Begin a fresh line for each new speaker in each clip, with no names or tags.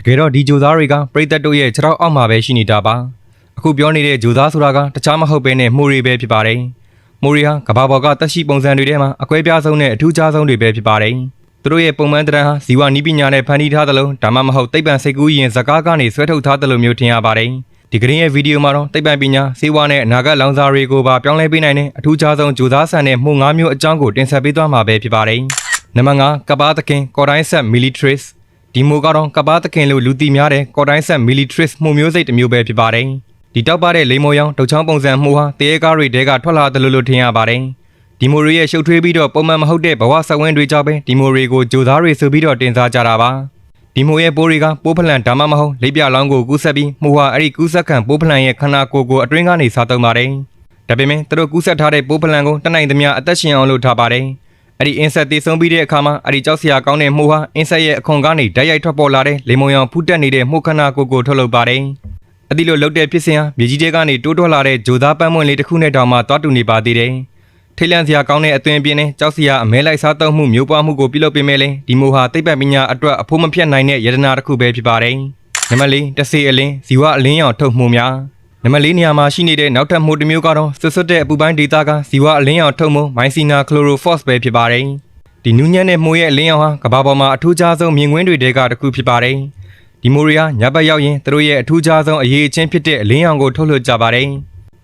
တကယ်တော့ဒီဂျိုသားတွေကပရိသတ်တို့ရဲ့ခြေထောက်အောက်မှာပဲရှိနေတာပါအခုပြောနေတဲ့ဂျိုသားဆိုတာကတခြားမဟုတ်ဘဲနဲ့မိုရီပဲဖြစ်ပါတယ်မိုရီဟာကဘာပေါ်ကတက်ရှိပုံစံတွေထဲမှာအကွဲပြားဆုံးနဲ့အထူးခြားဆုံးတွေပဲဖြစ်ပါတယ်သူတို့ရဲ့ပုံမှန်တရံဟာဇီဝနီးပညာနဲ့ဖန်တီးထားသလိုဒါမှမဟုတ်သိပ္ပံစိတ်ကူးရင်ဇကားကနေဆွဲထုတ်ထားသလိုမျိုးထင်ရပါတယ်ဒီကရင်ရဲ့ဗီဒီယိုမှာတော့သိပ္ပံပညာစေဝါနဲ့အနာဂတ်လောင်စာတွေကိုပါပြောင်းလဲပေးနိုင်တဲ့အထူးခြားဆုံးဂျိုသားဆန်တဲ့မှု၅မျိုးအကြောင်းကိုတင်ဆက်ပေးသွားမှာပဲဖြစ်ပါတယ်နံပါတ်5ကပ္ပသခင်ကော်တိုင်းဆက်မီလီထရစ် ဒီမိုကတော့ကပ္ပသခင်လို့လူသိများတဲ့ကော်တိုင်းဆက်မီလီထရစ်မှုမျိုးစိတ်တစ်မျိုးပဲဖြစ်ပါတယ်ဒီတောက်ပတဲ့လိမ်မော်ရောင်ဒုတ်ချောင်းပုံစံမှုဟာတရေကားတွေတဲကထွက်လာတယ်လို့လို့ထင်ရပါတယ်ဒီမိုရီရဲ့ရှုပ်ထွေးပြီးတော့ပုံမှန်မဟုတ်တဲ့ဘဝဆက်ဝင်းတွေကြောင့်ပဲဒီမိုရီကိုဂျိုသားတွေဆိုပြီးတော့တင်စားကြတာပါဒီမိုရဲ့ပိုးတွေကပိုးဖလန်ဒါမှမဟုတ်လိပ်ပြလောင်းကိုကူးဆက်ပြီးမှုဟာအဲ့ဒီကူးဆက်ခံပိုးဖလန်ရဲ့ခန္ဓာကိုယ်ကိုအတွင်းကနေစားသုံးပါတယ်ဒါပေမဲ့သူတို့ကူးဆက်ထားတဲ့ပိုးဖလန်ကိုတနိုင်သမျှအသက်ရှင်အောင်လုပ်ထားပါတယ် အဲ့ဒီအင်ဆက်တည်ဆုံးပြီးတဲ့အခါမှာအဲ့ဒီကြောက်စရာကောင်းတဲ့မှုဟာအင်ဆက်ရဲ့အခွန်ကနေဓာတ်ရိုက်ထွက်ပေါ်လာတဲ့လေမုံရောင်ဖူးတက်နေတဲ့မှုခန္ဓာကိုယ်ကိုထုတ်လုပ်ပါတယ်အဒီလိုလုတ်တဲ့ဖြစ်စဉ်ဟာမြေကြီးတဲကနေတိုးထွက်လာတဲ့ဂျိုသားပန်းမွင့်လေးတစ်ခုနဲ့တောင်မှတွားတူနေပါသေးတယ်ထိတ်လန့်စရာကောင်းတဲ့အသွင်ပြင်းနဲ့ကြောက်စရာအမဲလိုက်စားသုံးမှုမျိုးပွားမှုကိုပြုလုပ်ပေးမယ်လေဒီမိုဟာသိပ္ပံပညာအတွက်အဖို့မပြတ်နိုင်တဲ့ယတနာတစ်ခုပဲဖြစ်ပါတယ်နံပါတ်၄တဆေအလင်းဇီဝအလင်းရောင်ထုတ်မှုများ နံပါတ်၄နေရာမှာရှိနေတဲ့နောက်ထပ်မှုတစ်မျိုးကတော့ဆွဆွတ်တဲ့အပူပိုင်းဒေတာကဇီဝအလင်းရောင်ထုတ်မှုမိုင်စီနာကလိုရိုဖော့စ်ပဲဖြစ်ပါတယ်ဒီနူးညံ့တဲ့မှုရဲ့အလင်းရောင်ဟာကမ္ဘာပေါ်မှာအထူးခြားဆုံးမြင်ကွင်းတွေတဲကတစ်ခုဖြစ်ပါတယ်ဒီမိုရီယာညဘက်ရောက်ရင်သူတို့ရဲ့အထူးခြားဆုံးအရေးအချင်းဖြစ်တဲ့အလင်းရောင်ကိုထုတ်လွှတ်ကြပါတယ်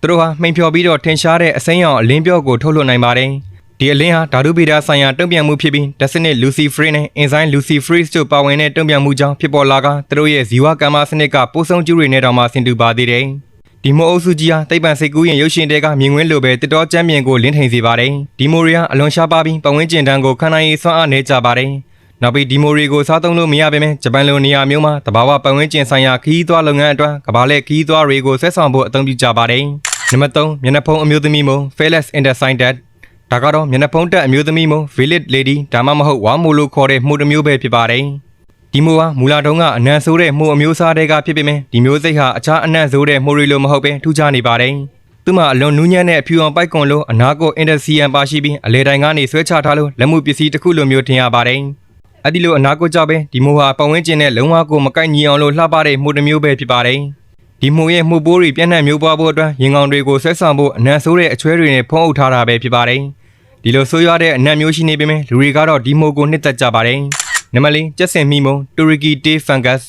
သူတို့ဟာမှိန်ဖြော်ပြီးတော့ထင်ရှားတဲ့အစိမ်းရောင်အလင်းပြော့ကိုထုတ်လွှတ်နိုင်ပါတယ်ဒီအလင်းဟာဓာတုဗေဒဆိုင်ရာတုံ့ပြန်မှုဖြစ်ပြီးဒက်စနစ်လူစီဖရီနဲ့အင်ဇိုင်းလူစီဖရီတို့ပါဝင်တဲ့တုံ့ပြန်မှုကြောင့်ဖြစ်ပေါ်လာကသူတို့ရဲ့ဇီဝကမ္မစနစ်ကပိုးဆုံးကျူးတွေနဲ့တောင်မှဆင်တူပါသေးတယ် ဒီမိုအုပ်စုကြီးဟာသိပ္ပံစိတ်ကူးရင်ရုပ်ရှင်တဲကမြင်ကွင်းလိုပဲတစ်တော်ကျမ်းပြင်ကိုလင်းထိန်စေပါတယ်ဒီမိုရီယာအလွန်ရှားပါပြီးပဝင်းကျင်တန်းကိုခန္ဓာရည်ဆွမ်းအားနေကြပါတယ်နောက်ပြီးဒီမိုရီကိုစားသုံးလို့မရပါပဲဂျပန်လိုနေရာမျိုးမှာတဘာဝပတ်ဝန်းကျင်ဆိုင်ရာခီးသွွားလုပ်ငန်းအတွက်ကဘာလဲခီးသွွားတွေကိုဆက်ဆောင်ဖို့အသုံးပြုကြပါတယ်နံပါတ်3မျက်နှာဖုံးအမျိုးသမီးမုံ Fearless Intersigned ဒါကတော့မျက်နှာဖုံးတက်အမျိုးသမီးမုံ Village Lady ဒါမှမဟုတ်ဝါမိုလို့ခေါ်တဲ့မှုတစ်မျိုးပဲဖြစ်ပါတယ် ဒီမိုဟာမူလာတုံးကအနံဆိုးတဲ့မှုအမျိုးအစားတွေကဖြစ်ပေမဲ့ဒီမျိုးစိတ်ဟာအခြားအနံဆိုးတဲ့မှုတွေလိုမဟုတ်ပဲထူးခြားနေပါတယ်သူ့မှာအလွန်နူးညံ့တဲ့အဖြူအောင်ပိုက်ကွန်လိုအနာကိုအင်တာစီယန်ပါရှိပြီးအလေတိုင်ကနေဆွဲချထားလို့လက်မှုပစ္စည်းတစ်ခုလိုမျိုးထင်ရပါတယ်။အဲ့ဒီလိုအနာကိုကြောက်ပဲဒီမိုဟာပတ်ဝန်းကျင်နဲ့လုံးဝကိုမကိုက်ညီအောင်လို့လှပတဲ့မှုတစ်မျိုးပဲဖြစ်ပါတယ်။ဒီမိုရဲ့မှုပိုးတွေပြန့်နှံ့မျိုးပွားဖို့အတွက်ရင်ကောင်တွေကိုဆွဲဆောင်ဖို့အနံဆိုးတဲ့အချွဲတွေနဲ့ဖုံးအုပ်ထားတာပဲဖြစ်ပါတယ်။ဒီလိုဆိုးရွားတဲ့အနံ့မျိုးရှိနေပေမဲ့လူတွေကတော့ဒီမိုကိုနှစ်သက်ကြပါတယ်။ နံပါတ်၄ကျက်စင်မီမုံတူရကီတေးဖန်ဂတ်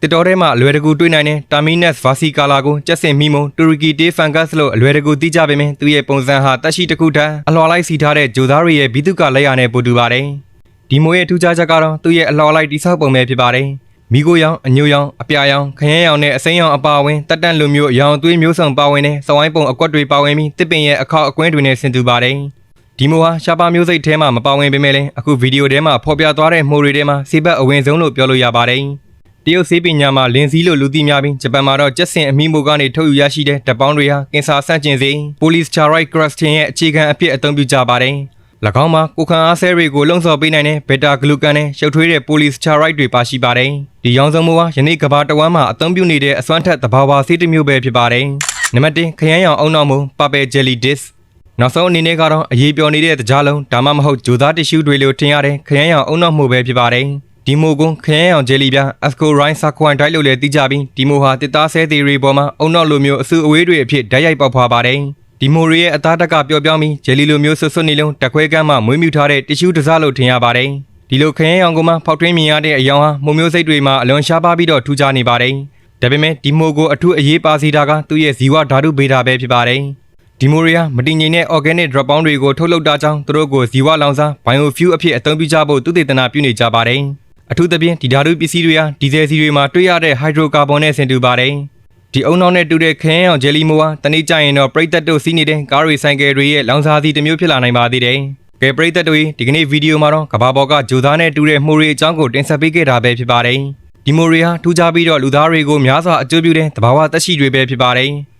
တစ်တော်ထဲမှာအလွယ်တကူတွေ့နိုင်တဲ့ Terminus versicolor ကိုကျက်စင်မိမုံတူရကီတေးဖန်ဂတ်လို့အလွယ်တကူသိကြပေမဲ့သူရဲ့ပုံစံဟာတက်ရှိတစ်ခုတည်းအလွှာလိုက်စီထားတဲ့ဂျိုသားတွေရဲ့ဘီတုကလက်ရနဲ့ပိုတူပါတယ်။ဒီမိုရဲ့ထူးခြားချက်ကတော့သူ့ရဲ့အလွှာလိုက်တိဆောက်ပုံပဲဖြစ်ပါတယ်။မိကိုရောင်အညိုရောင်အပြာရောင်ခရမ်းရောင်နဲ့အစိမ်းရောင်အပါအဝင်တက်တန့်လိုမျိုးရောင်သွေးမျိုးစုံပါဝင်တဲ့စဝိုင်းပုံအကွက်တွေပါဝင်ပြီးတစ်ပင်ရဲ့အခောက်အကွင်းတွေနဲ့ဆင်တူပါတယ်။ ဒီမိုဟာရှာပါမျိုးစိတ်ထဲမှာမပါဝင်ပေမဲ့လည်းအခုဗီဒီယိုထဲမှာဖော်ပြသွားတဲ့မှုတွေထဲမှာစေဘက်အဝင်ဆုံးလို့ပြောလို့ရပါတယ်။တရုတ်ဆေးပညာမှာလင်းစည်းလို့လူသိများပြီးဂျပန်မှာတော့ကျက်စင်အမိမိုကနေထုတ်ယူရရှိတဲ့ဓာတ်ပေါင်းတွေဟာကင်ဆာဆန့်ကျင်စေ polysaccharide crustin ရဲ့အခြေခံအဖြစ်အသုံးပြုကြပါတယ်။၎င်းမှာကိုခံအားဆဲတွေကိုလုံဆော်ပေးနိုင်တဲ့ beta glucan နဲ့ရှုပ်ထွေးတဲ့ polysaccharide တွေပါရှိပါတယ်။ဒီရောင်စုံမိုးဟာယနေ့ကမ္ဘာတဝမ်းမှာအသုံးပြုနေတဲ့အစွမ်းထက်သဘာဝဆေးတစ်မျိုးပဲဖြစ်ပါတယ်။နံပါတ်1ခရမ်းရောင်အုံနောက်မိုး purple jelly disc နောက်ဆုံးအနေနဲ့ကတော့အရေးပြောနေတဲ့တကြားလုံးဒါမှမဟုတ်ဂျိုသားတ िश ူးတွေလိုထင်ရတဲ့ခရမ်းရောင်အုံနောက်မှုပဲဖြစ်ပါတယ်။ဒီမိုကွန်ခရမ်းရောင်ဂျယ်လီပြ Ascorine Saquine တိုက်လို့လည်းသိကြပြီးဒီမိုဟာတစ်သားဆဲသေးတွေပေါ်မှာအုံနောက်လိုမျိုးအဆူအဝေးတွေအဖြစ်ဓာတ်ရိုက်ပေါက်ဖွာပါတယ်။ဒီမိုရီရဲ့အသားတက်ကပျော့ပြောင်းပြီးဂျယ်လီလိုမျိုးဆွတ်ဆွတ်နေလုံးတက်ခွဲကမ်းမှမွေးမြူထားတဲ့တ िश ူးတစားလို့ထင်ရပါတယ်။ဒီလိုခရမ်းရောင်ကမှဖောက်ထွင်းမြင်ရတဲ့အယောင်ဟာမှုမျိုးစိတ်တွေမှာအလွန်ရှားပါပြီးတော့ထူးခြားနေပါတယ်။ဒါပေမဲ့ဒီမိုကိုအထူးအရေးပါစီတာကသူ့ရဲ့ဇီဝဓာတုဗေဒပဲဖြစ်ပါတယ်။ ဒီမိုရီယာမတင်ငိမ့်တဲ့ organic drop ပေါင်းတွေကိုထုတ်လုပ်တာကြောင့်သူတို့ကိုဇီဝလောင်စာ biofuel အဖြစ်အသုံးပြုကြဖို့သူတည်တနာပြုနေကြပါတယ်။အထူးသဖြင့်ဒီဓာတုပစ္စည်းတွေဟာဒီဇယ်စီတွေမှာတွေ့ရတဲ့ hydrocarbon နဲ့ဆင်တူပါတယ်။ဒီအုံနောက်နဲ့တူတဲ့ခရမ်းရောင်ဂျယ်လီမိုဟာတနေ့ကျရင်တော့ပရိသတ်တို့စီးနေတဲ့ကားရီဆိုင်ကယ်တွေရဲ့လောင်စာစီတစ်မျိုးဖြစ်လာနိုင်ပါသေးတယ်။ကဲပရိသတ်တို့ဒီကနေ့ဗီဒီယိုမှာတော့ကဘာပေါ်ကဂျိုသားနဲ့တူတဲ့မှုတွေအကြောင်းကိုတင်ဆက်ပေးခဲ့တာပဲဖြစ်ပါတယ်။ဒီမိုရီဟာထူးခြားပြီးတော့လူသားတွေကိုများစွာအကျိုးပြုတဲ့သဘာဝသက်ရှိတွေပဲဖြစ်ပါတယ်။